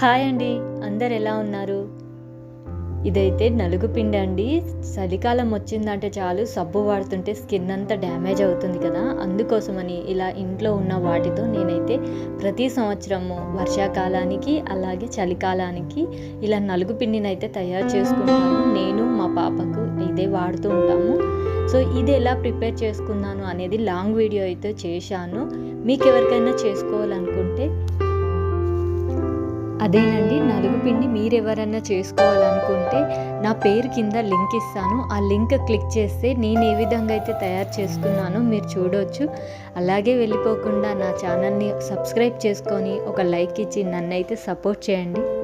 Hi అండి అందరు ఎలా ఉన్నారు? ఇదైతే నలుగు పిండి అండి. చలికాలం వచ్చిందంటే చాలు సబ్బు వాడుతుంటే స్కిన్ అంతా డ్యామేజ్ అవుతుంది కదా. అందుకోసమని ఇలా ఇంట్లో ఉన్న వాటితో నేనైతే ప్రతి సంవత్సరము వర్షాకాలానికి అలాగే చలికాలానికి ఇలా నలుగు పిండిని అయితే తయారు చేసుకుంటాను. నేను మా పాపకు ఇదే వాడుతూ ఉంటాము. సో ఇది ఎలా ప్రిపేర్ చేసుకున్నాను అనేది లాంగ్ వీడియో అయితే చేశాను. మీకు ఎవరికైనా చేసుకోవాలని అదేనండి నలుగు పిండి మీరు చేసుకోవాలనుకుంటే నా పేరు కింద లింక్ ఇస్తాను. ఆ లింక్ క్లిక్ చేస్తే నేను ఏ విధంగా అయితే తయారు చేసుకున్నానో మీరు చూడవచ్చు అలాగే వెళ్ళిపోకుండా నా ఛానల్ని సబ్స్క్రైబ్ చేసుకొని ఒక లైక్ ఇచ్చి నన్ను అయితే సపోర్ట్ చేయండి.